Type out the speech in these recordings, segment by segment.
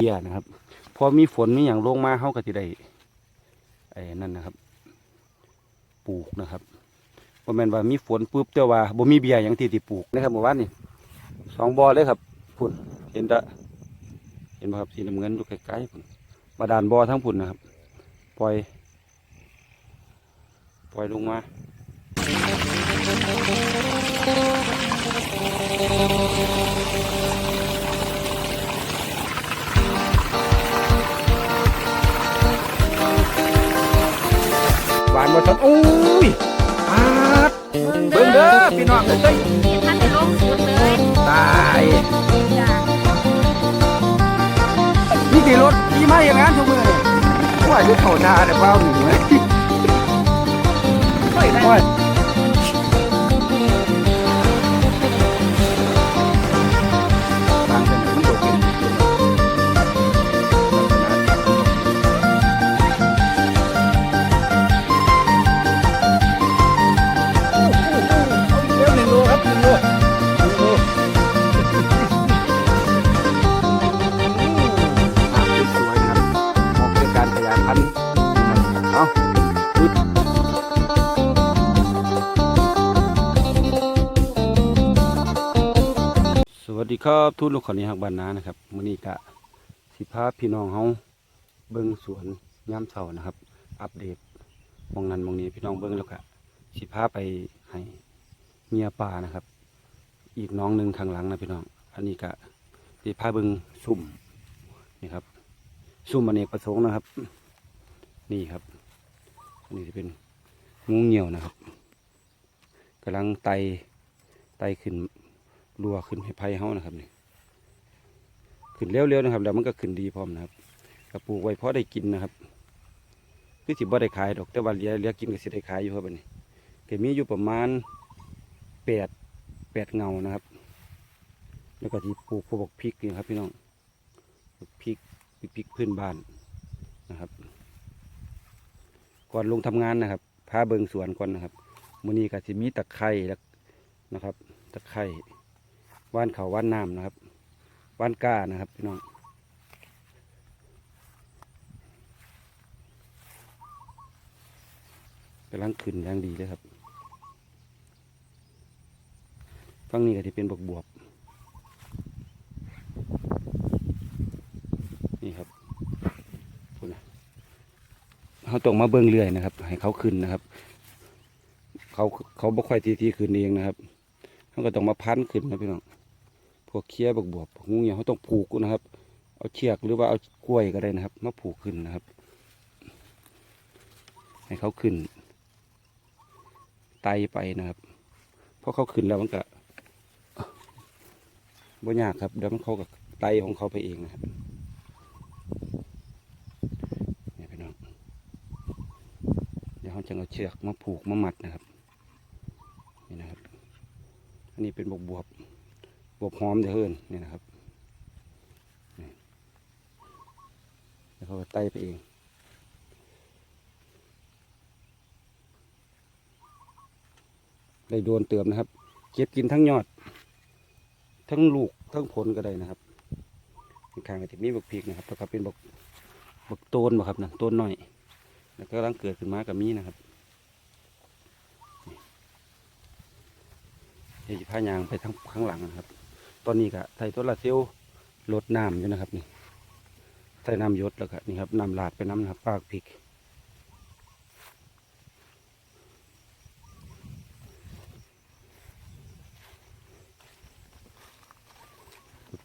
เบี้ยนะครับ พอมีฝนมีอย่างลงมาเขาก็จะได้ไอ้นั่นนะครับ ปลูกนะครับบ่แม่นว่ามีฝนปุ๊บแต่ว่าบ่มีเบี้ยอย่างที่ที่ปลูกนะครับเมื่อวานนี่สองบ่อเลยครับพุ่นเห็นตะเห็นบ่ครับสีน้ำเงินอยู่ไกล้ๆพุ่นบาดาลบ่อทั้งพุ่นนะครับ ปล่อย ปล่อยลงมา หวานบ่ทันอุ้ยอาดเบิ่งเด้อพี่น้องเอ้ยท่านจะลงสุดเลยตายจ้ะนี่กี่รถขี่มาอย่างนั้นทุกมือเลยว่าจะเข้าหน้าแต่เปล่าหนึ่งเลยโอ้ย ครับทุนลูกขอนี้หักบานนานะครับมื้อนี้กะสิพาพี่น้องเฮาเบิ่งสวนยามเช้านะครับ อัปเดตมองนั้นมองนี้พี่น้องเบิ่งแล้วก็สิพาไปให้เมียป่านะครับ อีกน้องหนึ่งข้างหลังนะพี่น้อง อันนี้กะสิพาเบิ่งสุ่มนี่ครับซุ่มอเนกประสงค์นะครับ นี่ครับอันนี้จะเป็นงูเหี่ยวนะครับกำลังไตไตขึ้น รัวขึ้นให้ไผ่เฮานะครับนี่ขึ้นเร็วๆนะครับแล้วมันก็ขึ้นดีพร้อมนะครับกระปลูกไว้เพราะได้กินนะครับคือสิบ่ได้ขายดอกแต่ว่าเลี้ยเลี้ยกินก็สิได้ขายอยู่ครับนนี้ก็มีอยู่ประมาณแปดแปดเงานะครับ แล้วก็ที่ปลูกพวกพริกนี่ครับพี่น้องพริกพริกพื้นบ้านนะครับ ก่อนลงทำงานนะครับพาเบิงสวนก่อนนะครับมื้อนี้ก็สิมีตะไคร้นะครับ ตะไคร้ ว่านเขาว่านน้ำนะครับว่านก้านะครับพี่น้องกำลังขึ้นอย่างดีเลยครับฝั่งนี้ก็จะเป็นบวบบวบนี่ครับเขาต้องมาเบิ้งเรื่อยนะครับ ให้เขาขึ้นนะครับ เขาเขาบ่ค่อยทีทีขึ้นเองนะครับเขาก็ต้องมาพันขึ้นนะพี่น้อง พวกเคี้ยบวบบวบงูเงี้ยเขาต้องผูกนะครับ เอาเชือกหรือว่าเอากล้วยก็ได้นะครับมาผูกขึ้นนะครับ ให้เขาขึ้น ไตไปนะครับเพราะเขาขึ้นแล้วมันก็บ่ยากครับเดี๋ยวมันเขากับไตของเขาไปเองนะครับนี่พี่น้องเดี๋ยวเขาจะเอาเชือกมาผูกมามัดนะครับนี่นะครับ อันนี้เป็นบวบบวบ บวบหอมเดี๋ยวเฮินนี่นะครับแล้วเขาก็ไต่ไปเองได้โดนเติมนะครับ เก็บกินทั้งยอด ทั้งลูกทั้งผลก็ได้นะครับข้างๆก็จะมีบักพริกนะครับแล้วก็เป็นบักบักต้นบ่ครับนะต้นหน่อย แล้วก็กำลังเกิดขึ้นมากับมีนะครับเดี๋ยวจะพายางไปทางข้างหลังนะครับ ตอนนี้ก็ใส่ต้นละเซลลลดน้ำอยู่นะครับนี่ใส่น้ำยศแล้วก็นี่ครับน้ำลาดไปน้ำนะครับปากพริก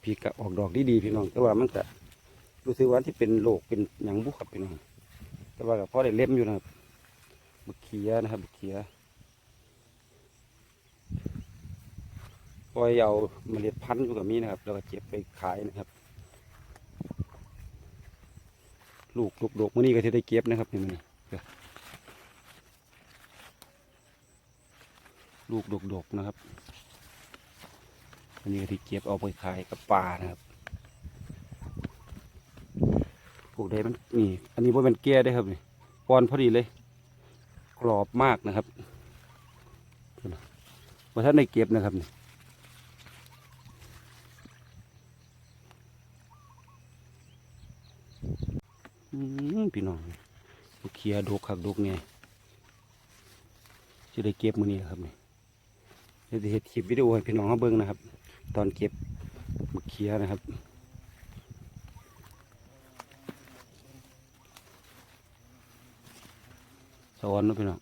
พริกก็ออกดอกดีๆพี่น้องแต่ว่ามันก็รู้สึกว่าที่เป็นโรคเป็นหยังบุกครับพี่น้องแต่ว่าก็พอได้เล็มอยู่นะครับบักเขียนะครับบักเขีย ปล่อยเอาเมล็ดพันธุ์อยู่กับมีนะครับ แล้วก็เก็บไปขายนะครับ ลูกลูกดกมื่อนี้ก็จะได้เก็บนะครับนี่มันลูกดกดกๆนะครับอันนี้ก็ที่เก็บเอาไปขายกับปลานะครับปลูกได้มันนี่ อันนี้ว่าเป็นแก้ได้ครับนี่ปอนพอดีเลย กรอบมากนะครับว่าท่านได้เก็บนะครับนี่ อืมพี่น้อง ลียดกคักดกเนี่ยจะได้เก็บมือนี้ครับนี่เดี๋ยจะเฮ็ดคลิปวิดีโอให้พี่น้องเขาเบิ่งนะครับ ตอนเก็บบักเขียนะครับสอนเนะพี่น้อง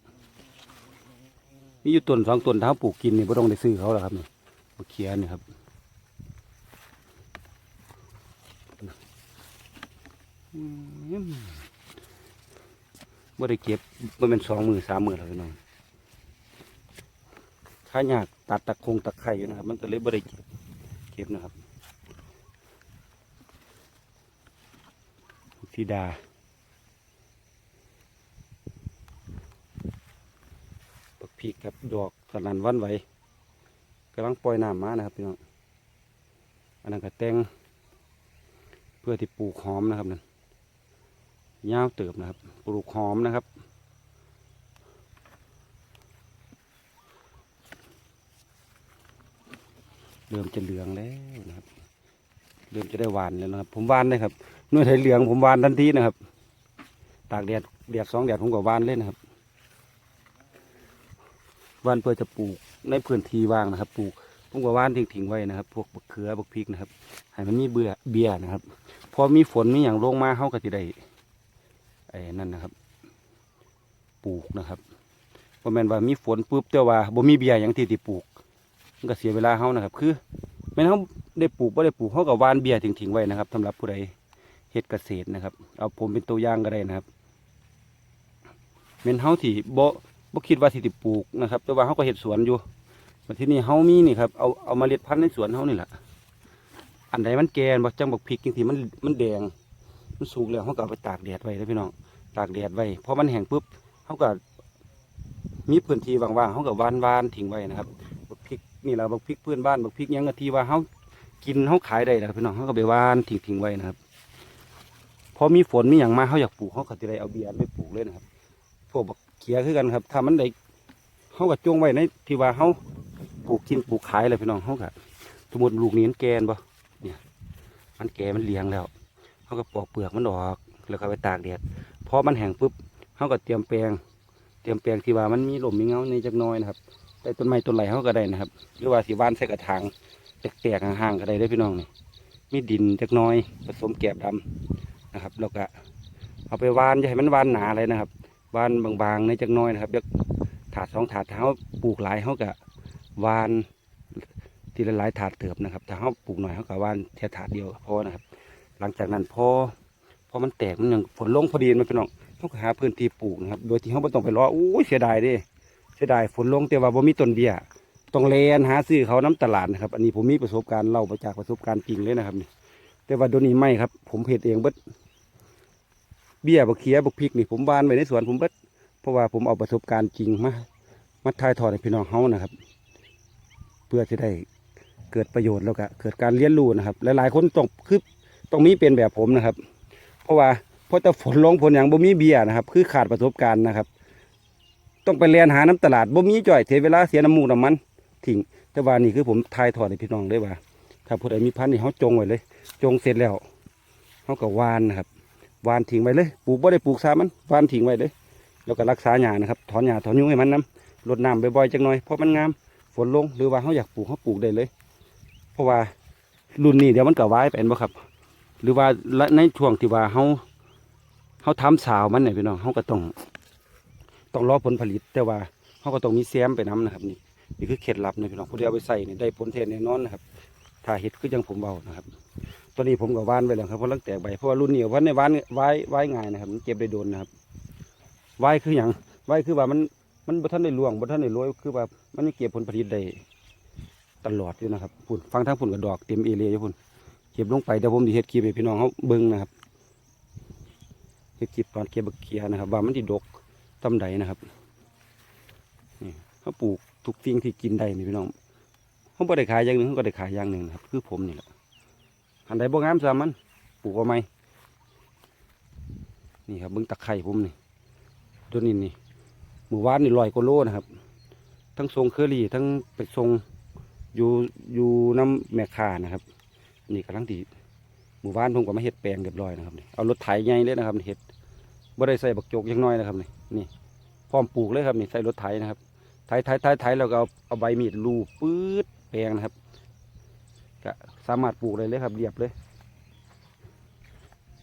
มีอยู่ต้นสองต้นถ้าปลูกกินนี่ไม่ต้องได้ซื้อเขาหรอกครับนี่มะเขียนี่ครับอืม บ่ได้เก็บมันเป็นสองมือสามมือแล้วพี่น้องข้าอยากตัดตะคงตะไคร่อยู่นะครับ มันก็เลยบ่ได้เก็บเก็บนะครับธิดาปักพริกครับดอกสนันวันไหวกำลังปล่อยน้ำมานะครับพี่น้องอันนั้นก็แตงเพื่อที่ปลูกหอมนะครับนั่น ยาวเติบนะครับ ปลูกหอมนะครับ เริ่มจะเหลืองแล้วนะครับ เริ่มจะได้หวานแล้วนะครับ ผมหวานเลยครับน่วยไถเหลืองผมหวานทันทีนะครับ ตากแดดแดดสองแดดผมก็หวานเลยนะครับว่านเพื่อจะปลูกในพื้นที่ว่างนะครับ ปลูกผมก็ว่านทิ้งๆไว้นะครับ พวกบักเขือบักพริกนะครับให้มันมีเบื่อเบียนะครับ พอมีฝนมีอย่างลงมาเข้าก็จะได้ ไอ้นั่นนะครับ ปลูกนะครับพอแม่นว่ามีฝนปุ๊บแต่ว่าบ่มีเบียอย่างที่ที่ปลูกมันก็เสียเวลาเขานะครับ คือแม่นเขาได้ปลูกบ่ได้ปลูกเขาก็วานเบียทิ้งๆไว้นะครับสำหรับผู้ใดเฮ็ดเกษตรนะครับ เอาผมเป็นตัวอย่างก็ได้นะครับแม่นเฮาที่บ่บ่คิดว่าสิติปลูกนะครับ แต่ว่าเขาก็เห็ดสวนอยู่มาที่นี่เขามีนี่ครับเอาเอามาเล็ดพันธุ์ในสวนเขานี่แหละอันใดมันแก่บ่จังบักพริกจังที่มันมันแดง มันสุกแล้วเขาก็ไปตากแดดไว้แล้วพี่น้องตากแดดไว้พอมันแห้งปุ๊บเขาก็มีพื้นที่ว่างๆเขาก็วานวานทิ้งไว้นะครับบักพริกนี่แหละบักพริกเพื่อนบ้านบักพริกยังกะทีว่าเขากินเขาขายได้แล้วพี่น้องเขาก็ไปวานทิ้งทิ้งไว้นะครับพอมีฝนมีอย่างมาเขาอยากปลูกเขาก็จะได้เอาเบียร์ไปปลูกเลยนะครับพวกบักเขียคือกันครับ ถ้ามันได้เขาก็จงไว้ในที่ว่าเขาปลูกกินปลูกขายเลยพี่น้องเขาก็สมมติลูกนี้มันแกนบ่เนี่ย มันแก่มันเลี้ยงแล้ว เขาก็ปอกเปลือกมันออก แล้วก็ไปตากแดดพอมันแห้งปุ๊บเขาก็เตรียมแปลง เตรียมแปลงที่ว่ามันมีหล่มมีเงาในจักน้อยนะครับแต่ต้นไม้ต้นไหลเขาก็ได้นะครับหรือว่าสีว่านใส่กระถางแตกๆห่างๆก็ได้เด้พี่น้องนี่มีดินจักน้อย ผสมแกบดำนะครับ แล้วก็เอาไปวานอย่าให้มันวานหนาเลยนะครับวานบางๆในจักน้อยนะครับเดี๋ยวถาดสองถาดถ้าปลูกหลายเขาก็วานทีละหลายถาดเติบนะครับถ้าเขาปลูกหน่อยเขาก็วานแค่ถาดเดียวพอนะครับ หลังจากนั้นพอพอมันแตกมันยังฝนลงพอดีมันเป็นน้องเขาก็หาพื้นที่ปลูกนะครับ โดยที่เขาไม่ต้องไปรออู้ยเสียดายดิเสียดายฝนลงแต่ว่าบ่มีต้นเบี้ยต้องเลนหาซื้อเขาน้ำตลาดนะครับ อันนี้ผมมีประสบการณ์เล่ามาจากประสบการณ์จริงเลยนะครับนี่แต่ว่าโดนนี้ไม่ครับ ผมเห็ดเองเบิดเบี้ยบักเขียบักพริกนี่ผมบานไว้ในสวนผมเบิดเพราะว่าผมเอาประสบการณ์จริงมามาถ่ายทอดให้พี่น้องเขานะครับ เพื่อจะได้เกิดประโยชน์แล้วก็เกิดการเรียนรู้นะครับ หลายๆคนต้องคือ ต้องมีเป็นแบบผมนะครับ เพราะว่าพอแต่ฝนลงฝนอย่างบ่มีเบียนะครับ คือขาดประสบการณ์นะครับ ต้องไปเรียนหาน้ำตลาดบ่มีจ่อยเสียเวลาเสียน้ำมูกน้ำมันทิ้งแต่ว่านี่คือผมถ่ายทอดให้พี่น้องได้ว่า ถ้าผู้ใดมีพันธุ์นี่เขาจงไว้เลย จงเสร็จแล้วเขาก็วานนะครับวานทิ้งไว้เลยปลูกบ่ได้ปลูกซามันวานทิ้งไว้เลย แล้วก็รักษาหญ้านะครับ ถอนหญ้าถอนยุงให้มันน้ำรดน้ำบ่อยๆจังหน่อยเพราะมันงามฝนลงหรือว่าเขาอยากปลูกเขาปลูกได้เลย เพราะว่ารุ่นนี้เดี๋ยวมันก็วายไปเห็นบ่ครับ หรือว่าในช่วงที่ว่าเขาเขาทำสาวมันเนี่ยพี่น้องเขาก็ต้องต้องรอผลผลิต แต่ว่าเขาก็ต้องมีแซมไปน้ำนะครับ นี่นี่คือเคล็ดลับนะพี่น้องผู้ที่เอาไปใส่เนี่ยได้ผลแท้แน่นอนนะครับถ้าเห็ดคือยังผมเบานะครับตอนนี้ผมก็ว่านไว้แล้วครับเพราะลังแตกใบเพราะว่ารุ่นนี้เพราะในว่านไว้ไว้ง่ายนะครับมันเก็บได้โดนนะครับไว้คืออย่างไว้คือว่ามันมันบ่ทันได้ล่วงบ่ทันได้โรยคือว่ามันเก็บผลผลิตได้ตลอดอยู่นะครับพุ่นฟังทางพุ่นกับดอกเต็มเอเรียอยู่พุ่น เก็บลงไปเดี๋ยวผมจะเฮ็ดคลิปให้พี่น้องเขาเบิ่งนะครับเฮ็ดคลิปตอนเก็บบักเขียนะครับว่ามันที่ดกตำใดนะครับนี่เขาปลูกทุกสิ่งที่กินได้นี่พี่น้องเขาบ่ได้ขายอย่างหนึ่งเขาก็ได้ขายอย่างหนึ่งนะครับ คือผมนี่แหละอันใดบ่งามซามันปลูกเอาไหมนี่ครับเบิ้งตะไคร่ผมนี่ตัวนี้นี่หมู่บ้านนี่ลอยกว่าโลนะครับ ทั้งทรงเคอรี่ทั้งไปทรงอยู่อยู่น้ำแม่คานะครับ นี่กำลังดีหมู่บ้านผมก็มาเฮ็ดแปลงเรียบร้อยนะครับนี่เอารถไถใหญ่เลยนะครับเฮ็ดบ่ได้ใส่บักโจกยังน้อยนะครับนี่นี่พร้อมปลูกเลยครับนี่ใส่รถไถนะครับไถไถไถไถแล้วก็เอาเอาใบมีดลูบปื๊ดแปลงนะครับก็สามารถปลูกได้เลยครับเรียบเลย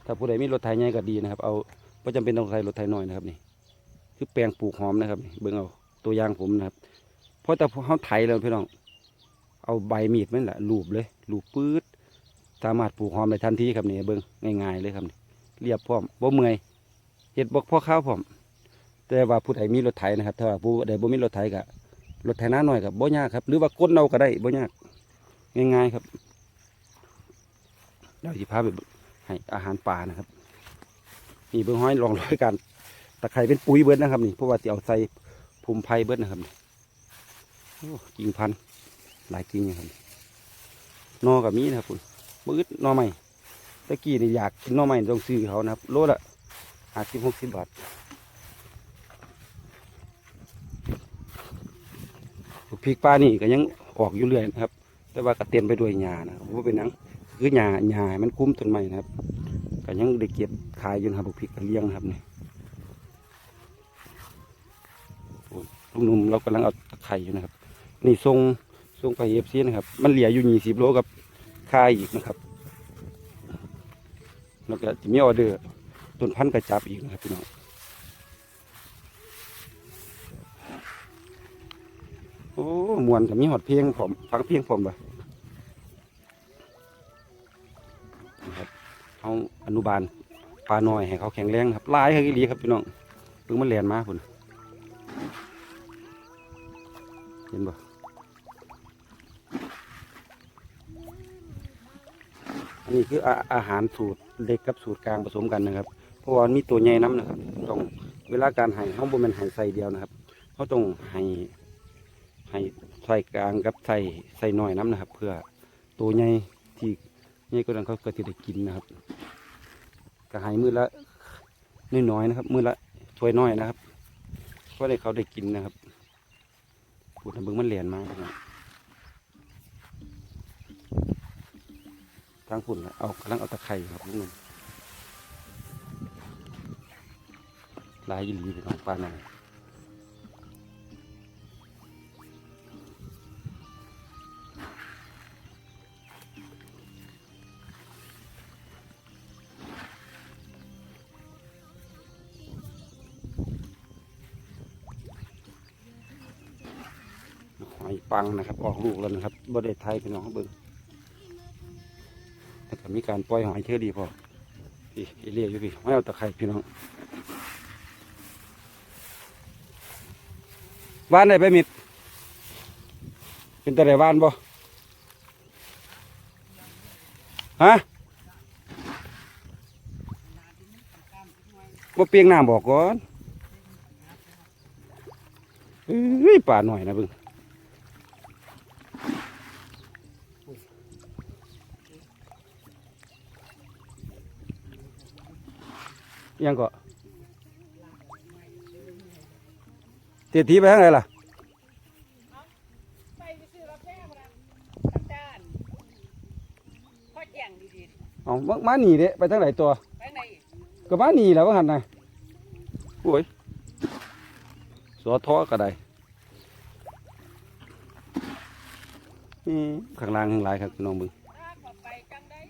ถ้าผู้ใดมีรถไถใหญ่ก็ดีนะครับ เอาไ่จำเป็นต้องใช้รถไถน้อยนะครับนี่ คือแปลงปลูกหอมนะครับเบิ่งเอาตัวอย่างผมนะครับเพราะแต่เขาไถแล้วพี่น้องเอาใบมีดมันแหละลูบเลยลูบปื๊ด สามารถปลูกหอมได้ทันทีครับนี่เบิ่งง่ายๆเลยครับนี่เรียบพร้อมบ่เมื่อยเห็ดบกพ่อข้าวพร้อมแต่ว่าผู้ใดมีรถไถนะครับ ถ้าว่าผู้ใดบ่มีรถไถก็รถไถน้าน้อยกับบ่ยากครับ หรือว่าก้นเอาก็ได้บ่ยากง่ายๆครับเดี๋ยวสิพาไปให้อาหารป่านะครับนี่เบิ่งห้อยลองร้อยกันตะไคร้เป็นปุ๋ยเบิดนะครับนี่เพราะว่าสิเอาใส่ภูมิไผ่เบิดนะครับนี่โอ้กิ่งพันธุ์หลายกิ่งนะครับนอกับมีนะครับคุณ บืดหนอใหม่ตะกี้นี่อยากกินหนอใหม่ต้องซื้อเขานะครับ โลละห้าสิบหกสิบบาทพริกป้านี่ก็ยังออกอยู่เรื่อยนะครับ แต่ว่าก็เต็มไปด้วยหญ้านะครับว่าเป็นนังคือหญ้าหญ้ามันคุ้มต้นไม้นะครับก็ยังได้เก็บขายอยู่นะครับพริกกระเลี้ยงครับนี่ยลุงหนุ่มเรากำลังเอาไคร่อยู่นะครับ นี่ทรงทรงไปเอฟซีนะครับ มันเหลืออยู่ยี่สิบโลกับ ค่าอีกนะครับ แล้วก็จะมีออเดอร์ต้นพันธุ์กระจับอีกนะครับพี่น้องโอ้มวนกับมีหอดเพียงผมฟังเพียงผมบ่นะครับเอาอนุบาลปลาหน้อยให้เขาแข็งแรงครับลายให้ดีครับพี่น้องเพิ่งมันแลนมาพุ่นเห็นบ่ นนี้คืออาอาหารสูตรเล็กกับสูตรกลางผสมกันนะครับ เพราะว่ามันมีตัวใหญ่น้ำนะครับต้องเวลาการให้เขาบ่แม่นให้ใส่เดียวนะครับเขาต้องให้ให้ใส่กลางกับใส่ใส่หน้อยน้ำนะครับ เพื่อตัวใหญ่ที่ใหญ่ก็ดังเขาก็จะได้กินนะครับก็ให้มือละน้อยๆนะครับมือละถ้วยน้อยนะครับก็ได้เขาได้กินนะครับพูดนะเบิ้งมันเหรียญมากนะครับ ทางฝุ่นนะเอากำลังเอาตะไคร่ครับลูกนึ่งลายยีหลีเป็นของปลาหน่อยหอยปังนะครับ ออกลูกแล้วนะครับบ่ได้ไทยพี่น้องเบิ่งแล้วก็ มีการปล่อยหอยเชื่อดีพอพี่เรียอยู่พี่ไม่เอาตะไคร่พี่น้องว่านได้ไปมิด เป็นตะไคร่ว่านบ่ฮะบ่เปียงน้ำบอกก่อนเอ้ยป่าหน่อยนะบิ่ง ยังก็เตียทีไปทางไหนล่ะอกาแฟมาดันจานพ่อแจ้งดีเอามาหนีเด้ไปทางไหนตัวก็มาหนีแล้วว่าหันน่ะโอ้ยสอท้อก็ได้นี่ข้างล่างข้างหลายครับพี่น้องเบึง ถ้าขอไปจังได้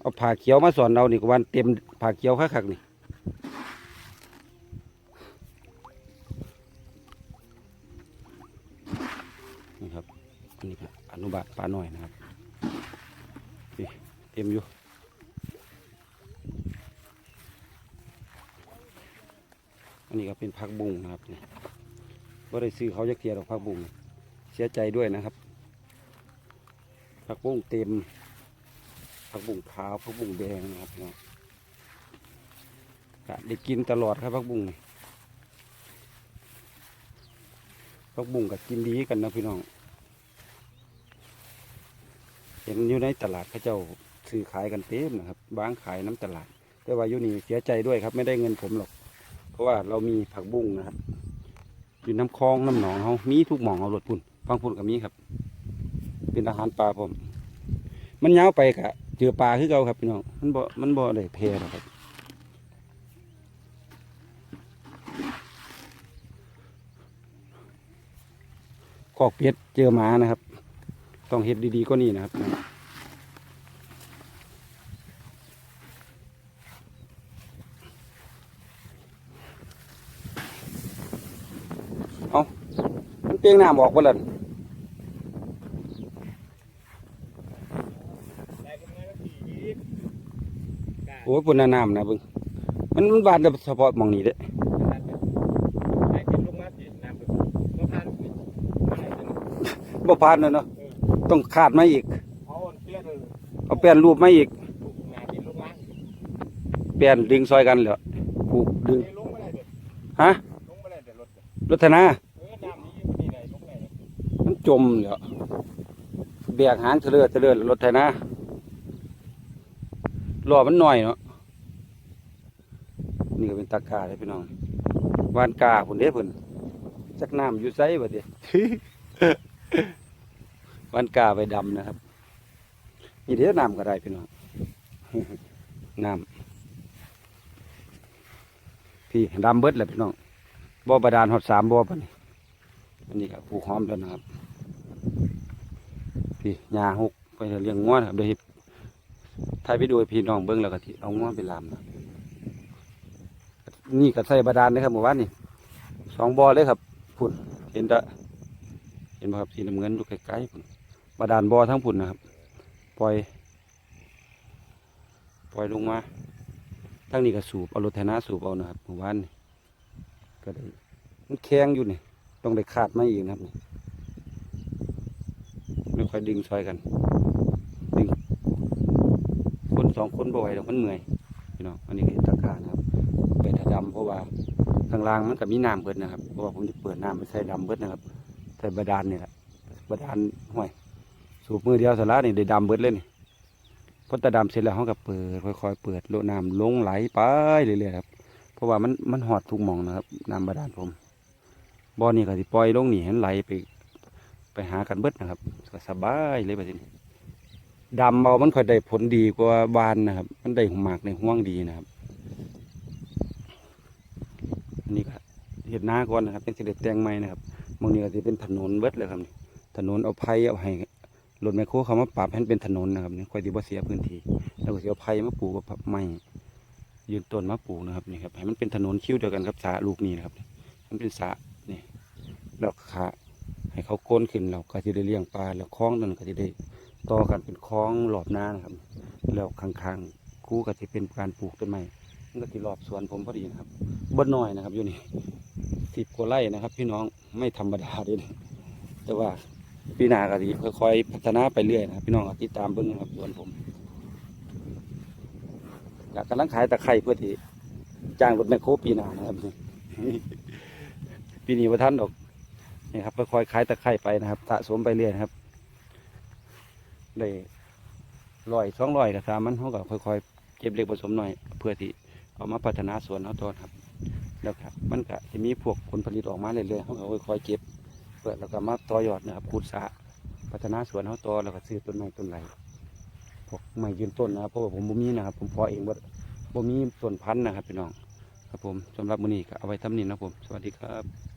เอา ผ่าเขียวมาสอนเรานี่กวันเต็มผ่าเขียวคักๆนี่นี่ครับอันนี้ก็อนุบาลปลาหน่อยนะครับนี่เต็มอยู่อันนี้ก็เป็นผักบุ้งนะครับนี่ก็ได้ซื้อเขาจะเทียดอกผักบุ้งเสียใจด้วยนะครับผักบุ้งเต็ม ผักบุ้งขาวผักบุ้งแดงนะครับพี่น้องก็ได้กินตลอดครับผักบุ้งนี่ผักบุ้งก็กินดีกันนะพี่น้อง เห็นอยู่ในตลาดเขาเจ้าซื้อขายกันเต็มนะครับบางขายน้ำตลาด แต่ว่าอยู่นี่เสียใจด้วยครับ ไม่ได้เงินผมหรอก เพราะว่าเรามีผักบุ้งนะครับอยู่น้ำคลองน้ำหนองเขามีทุกหมองเอารถพุ่นฟังพุ่นกับมีครับ เป็นอาหารปลาผมมันยาวไปกะ เจอปลาคือเก่าครับพี่น้องมันบ่มันบ่ได้แพร่หรอกครับคอกเป็ดเจอหมานะครับ ต้องเฮ็ดดีๆก็นี่นะครับเอามันเปียงน้ำออกบ่ล่ะ ได้ก็ไม่ต้องขี่อีก โอ้ ยปุ่นน่ะน้ำนะเบิ่งมันมันบานแต่เฉพาะหมองนี้เด้ได้กินลงมาสิน้ำเป็นก็ผ่านสิไม่ได้เป็นบ่ผ่านแล้วเนาะต้องขาดมาอีก เอาอันเปรี้ยวเลยเอาแป้นรูปมาอีกถูกน้ำกินลงมาแป้นดึงซอยกันเหรอผูกดึงนี่ลงไม่ได้เด็ดฮะลงไม่ได้เด็ดรถเด็ดรถธนาเออน้ำนี้อยู่นี่ไหนลงไหนมันจมเหรอแบกหางเถลือเถลือรถธนาล้อมันหน่อยเนาะ นี่ก็เป็นตากาเลยพี่น้องวานกาพุ่นเด้พุ่นจักน้ำอยู่ไสบัดนี้วานกาไปดำนะครับนี่เดี๋ยวน้ำก็ได้พี่น้องน้ำพี่ดำเบิดแหละพี่น้องบ่อบาดาลหอดสามบ่อปนี่อันนี้ก็ปลูกหอมแล้วนะครับ พี่ยาหกไปเลี้ยงง้อนครับโดยถ่ายไปดูพี่น้องเบิ้งแล้วก็ที่เอาง้อไปลามนะ นี่ก็ใส่บาดาลนะครับหมู่บ้านนี่สองบ่อเลยครับพุ่นเห็นตะเห็นไหมครับสีน้ำเงินอยู่ไกลๆพุ่นบาดาลบ่อทั้งพุ่นนะครับ ปล่อย ปล่อยลงมาทั้งนี้ก็สูบเอารถไถนาสูบเอานะครับหมู่บ้านนี่ก็ได้มันแข็งอยู่นี่ต้องได้ขาดมาอีกนะครับไม่ค่อยดึงซอยกันดึงคนสองคนบ่ไหวหรอกมันเมื่อยพี่น้องอันนี้คือตะการนะครับ ไปถาดำเพราะว่าข้างล่างมันก็มีน้ำเบิดนะครับ เพราะว่าผมจะเปิดน้ำไปใส่ดำเบิดนะครับใส่บาดาลนี่แหละบาดาลห้วยสูบมือเดียวสาระนี่ได้ดำเบิดเลยนี่พอตะดำเสร็จแล้วเขาก็เปิดค่อยๆเปิดโลน้ำลงไหลไปเรื่อยๆครับ เพราะว่ามันมันหอดทุกมองนะครับน้ำบาดาลผมบ่อนี่ก็สิปล่อยลงนี่ให้มันไหลไปไปหากันเบิดนะครับก็สบายเลยแบบนี้ดำเอามันค่อยได้ผลดีกว่าบานนะครับ มันได้หมากในห่วงดีนะครับ นี่ก็เห็ดหน้าก่อนนะครับเป็นเสด็จแตงไม้นะครับมองนี้ก็จะเป็นถนนเบิดเลยครับนี่ถนนเอาไผ่เอาให้รถแมคโครเขามาปรับให้มันเป็นถนนนะครับนี่ค่อยดีบ่เสียพื้นที่ แล้วก็เสียไผ่มาปลูกกับไม้ยืนต้นมาปลูกนะครับนี่ครับให้มันเป็นถนนคิ้วเดียวกันครับสระลูกนี้นะครับ มันเป็นสะนี่แล้วขาให้เขาโกนขึ้นเราก็จะได้เลี้ยงปลาแล้วคล้องนั่นก็จะได้ต่อกันเป็นคล้องหลอบหน้านะครับ แล้วข้างๆคู่ก็จะเป็นการปลูกต้นไม้มัน ก็จะรอบสวนผมพอดีนะครับบ่น้อยนะครับอยู่นี่สิบกว่าไร่นะครับ พี่น้องไม่ธรรมดาเลยนะแต่ว่าปีหน้าก็ดีค่อยๆพัฒนาไปเรื่อยนะครับพี่น้องติดตามเบิ้งนะครับสวนผมอยากกำลังขายตะไคร้เพื่อที่จ้างรถแมคโครปีหน้านะครับปีนี้ว่าท่านดอกนี่ครับค่อยๆขายตะไคร้ไปนะครับสะสมไปเรื่อยนะครับได้ร้อยสองร้อยก็สามมันเขาก็ค่อยๆเก็บเล็กผสมหน่อยเพื่อที่ เอามาพัฒนาสวนเขาต่อครับ แล้วครับมันก็จะมีพวกผลผลิตออกมาเรื่อยๆเขาก็ค่อยๆเก็บเปิดแล้วก็มาต่อยอดนะครับขุดสะพัฒนาสวนเขาต่อแล้วก็ซื้อต้นไม้ต้นไรพวกไม้ยืนต้นนะครับเพราะว่าผมบ่มีนะครับ ผมพอเองว่าบ่มีส่วนพันธุ์นะครับพี่น้องครับผมสำหรับมื้อนี้ก็เอาไว้ทำนี้นะครับผม สวัสดีครับ